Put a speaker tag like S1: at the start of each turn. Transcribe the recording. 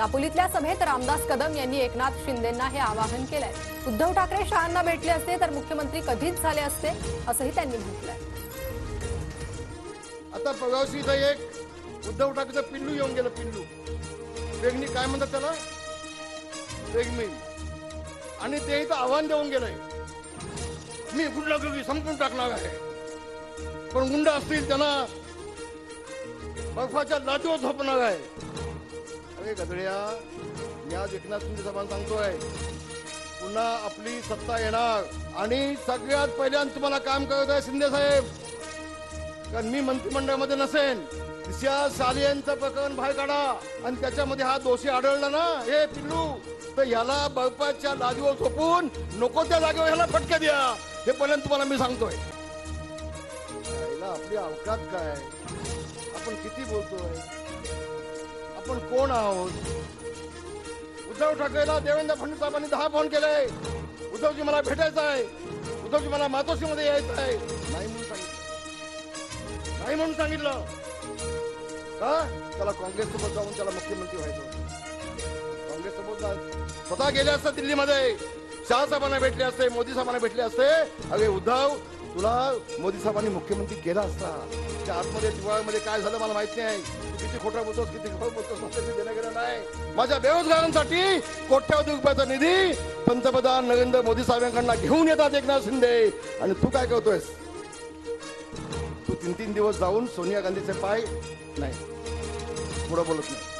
S1: दापोलीतल्या सभेत रामदास कदम यांनी एकनाथ शिंदेंना हे आवाहन केलंय. उद्धव ठाकरे शहांना भेटले असते तर मुख्यमंत्री कधीच झाले असते असंही त्यांनी म्हटलंय.
S2: आता प्रवासी एक उद्धव ठाकरेचं पिल्लू येऊन गेलं पिल्लू. वेगणी काय म्हणतात त्याला? वेगमी आणि ते इथं आव्हान देऊन गेलंय. मी गुंडागर्दी संपून टाकणार आहे. पण गुंड असतील त्यांना बर्फाच्या लाटीवर झोपणार आहे. अरे गदड्या या आज तुम्ही शिंदे सांगतोय पुन्हा आपली सत्ता येणार. आणि सगळ्यात पहिल्यांदा तुम्हाला काम करत आहे शिंदे साहेब. कारण मी मंत्रिमंडळामध्ये नसेन. तिसऱ्या सालियांचं प्रकरण बाहेर काढा. आणि त्याच्यामध्ये हा दोषी आढळला ना हे पिल्लू. तर ह्याला बर्फाच्या लादीवर झोपून नको त्या जागेवर ह्याला फटके द्या. हे पर्यंत तुम्हाला मी सांगतोय. आपली अवकात काय? आपण किती बोलतोय? आपण कोण आहोत? उद्धव ठाकरेला देवेंद्र फडणवीस साहेबांनी दहा फोन केले. उद्धवजी मला भेटायचं आहे. उद्धवजी मला मातोश्रीमध्ये यायचं आहे. नाही म्हणून सांगितलं. नाही म्हणून सांगितलं. का? त्याला काँग्रेस सोबत जाऊन त्याला मुख्यमंत्री व्हायचं काँग्रेस सोबत स्वतः गेले असते दिल्लीमध्ये. शहा साहेबांना भेटले असते मोदी साहेबांना भेटले असते. अरे उद्धव तुला मोदी साहेबांनी मुख्यमंत्री केला असता. त्या आतमध्ये दिवाळीमध्ये काय झालं मला माहिती नाही. किती खोटा बोलतोस किती खरं बोलतोस ते देणं गेलं नाही. माझ्या बेरोजगारांसाठी कोट्यावधी रुपयाचा निधी पंतप्रधान नरेंद्र मोदी साहेबांकडनं घेऊन येतात एकनाथ शिंदे. आणि तू काय करतोयस? तू तीन तीन दिवस जाऊन सोनिया गांधीचे पाय नाही. पुढं बोलत नाही.